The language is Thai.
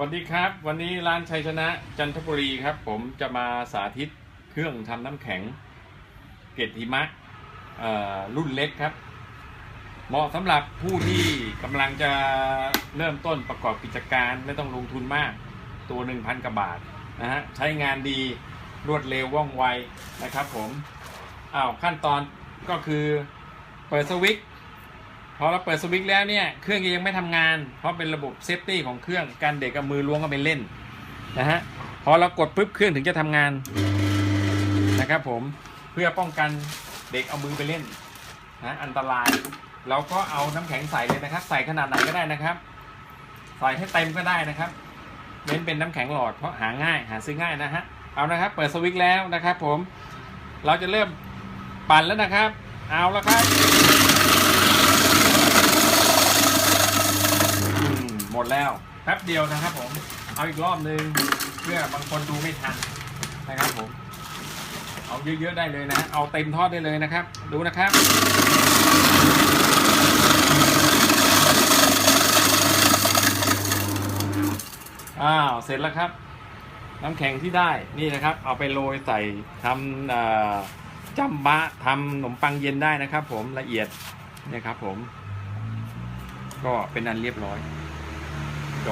วัสดีครับ วันนี้ร้านชัยชนะจันทบุรีครับ ผมจะมาสาธิตเครื่องทำน้ำแข็ง เกล็ดหิมะรุ่นเล็กครับ เหมาะสำหรับผู้ที่กำลังจะเริ่มต้นประกอบกิจการไม่ต้องลงทุนมาก ตัว 1,000กว่าบาทนะฮะใช้งานดีรวดเร็วว่องไวนะครับผมอ้าวขั้นตอนก็คือเปิดสวิตช์ พอเราเปิดสวิตช์แล้วเนี่ยเครื่องยังไม่ทำงาน เพราะเป็นระบบเซฟตี้ของเครื่องการเด็กกับมือล้วงก็ไปเล่นนะฮะพอเรากดปุ๊บเครื่องถึงจะทำงานนะครับผมเพื่อป้องกันเด็กเอามือไปเล่นนะอันตรายเราก็เอาน้ำแข็งใส่เลยนะครับ ใส่ขนาดไหนก็ได้นะครับ ใส่ให้เต็มก็ได้นะครับเน้นเป็นน้ำแข็งหลอดเพราะหาง่ายหาซื้อง่ายนะฮะเอานะครับ เปิดสวิตช์แล้วนะครับ ผม เราจะเริ่มปั่นแล้วนะครับ เอาแล้วครับ อืมหม ดแล้วแป๊บเดียวนะครับผม เอาอีกรอบนึงเพื่อบางคนดูไม่ทันนะครับผม เอาเยอะๆได้เลยนะ เอาเต็มทอดได้เลยนะครับ ดูนะครับ อ้าว เสร็จแล้วครับ น้ำแข็งที่ได้นี่นะครับ เอาไปโรยใส่ทำเอ่อจำบะทำขนมปังเย็นได้นะครับ ผมละเอียดเนี่ยครับผม ก็เป็นอันเรียบร้อย